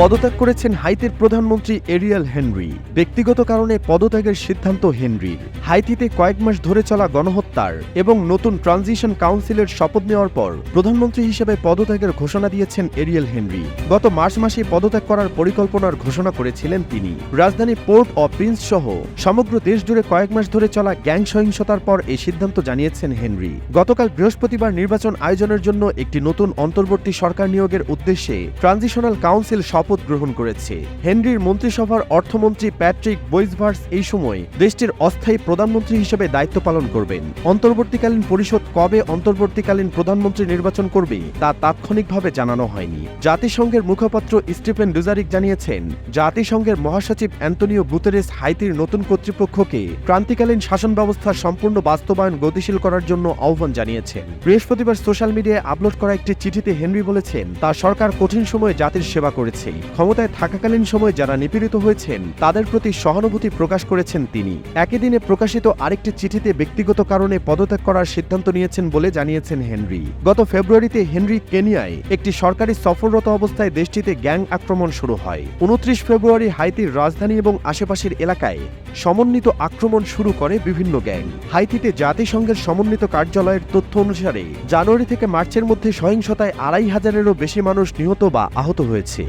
পদত্যাগ করেছেন হাইতির প্রধানমন্ত্রী এরিয়াল হেনরি। ব্যক্তিগত কারণে পদত্যাগের সিদ্ধান্ত হেনরির হাইতিতে কয়েক মাস ধরে চলা গণহত্যার এবং নতুন ট্রানজিশন কাউন্সিলের শপথ নেওয়ার পর প্রধানমন্ত্রী হিসেবে পদত্যাগের ঘোষণা দিয়েছেন এরিয়াল হেনরি। গত মার্চ মাসে পদত্যাগ করার পরিকল্পনার ঘোষণা করেছিলেন তিনি। রাজধানী পোর্ট অ প্রিন্স সহ সমগ্র দেশ জুড়ে কয়েক মাস ধরে চলা গ্যাং সহিংসতার পর এই সিদ্ধান্ত জানিয়েছেন হেনরি। গতকাল বৃহস্পতিবার নির্বাচন আয়োজনের জন্য একটি নতুন অন্তর্বর্তী সরকার নিয়োগের উদ্দেশ্যে ট্রানজিশনাল কাউন্সিল শপথ গ্রহণ করেছে। হেনরির মন্ত্রিসভার অর্থমন্ত্রী প্যাট্রিক বৈসভার্স এই সময় দেশটির অস্থায়ী প্রধানমন্ত্রী হিসেবে দায়িত্ব পালন করবেন। অন্তর্বর্তীকালীন পরিষদ কবে অন্তর্বর্তীকালীন প্রধানমন্ত্রী নির্বাচন করবে, তা তাৎক্ষণিকভাবে জানানো হয়নি। জাতিসংঘের মুখপাত্র স্টিফেন ডুজারিক জানিয়েছেন, জাতিসংঘের মহাসচিব অ্যান্টনিও গুতেরেস হাইতির নতুন কর্তৃপক্ষকে ক্রান্তিকালীন শাসন ব্যবস্থার সম্পূর্ণ বাস্তবায়ন গতিশীল করার জন্য আহ্বান জানিয়েছেন। বৃহস্পতিবার সোশ্যাল মিডিয়ায় আপলোড করা একটি চিঠিতে হেনরি বলেছেন তার সরকার কঠিন সময়ে জাতির সেবা করেছে। ক্ষমতায় থাকাকালীন সময়ে যারা নিপীড়িত হয়েছেন, তাদের প্রতি সহানুভূতি প্রকাশ করেছেন তিনি। একই দিনে প্রকাশিত আরেকটি চিঠিতে ব্যক্তিগত কারণে পদত্যাগ করার সিদ্ধান্ত নিয়েছেন বলে জানিয়েছেন হেনরি। গত ফেব্রুয়ারিতে হেনরি কেনিয়ায় একটি সরকারি সফররত অবস্থায় দেশটিতে গ্যাং আক্রমণ শুরু হয়। উনত্রিশ ফেব্রুয়ারি হাইতির রাজধানী এবং আশেপাশের এলাকায় সমন্বিত আক্রমণ শুরু করে বিভিন্ন গ্যাং। হাইতিতে জাতিসংঘের সমন্বিত কার্যালয়ের তথ্য অনুসারে জানুয়ারি থেকে মার্চের মধ্যে সহিংসতায় আড়াই হাজারেরও বেশি মানুষ নিহত বা আহত হয়েছে।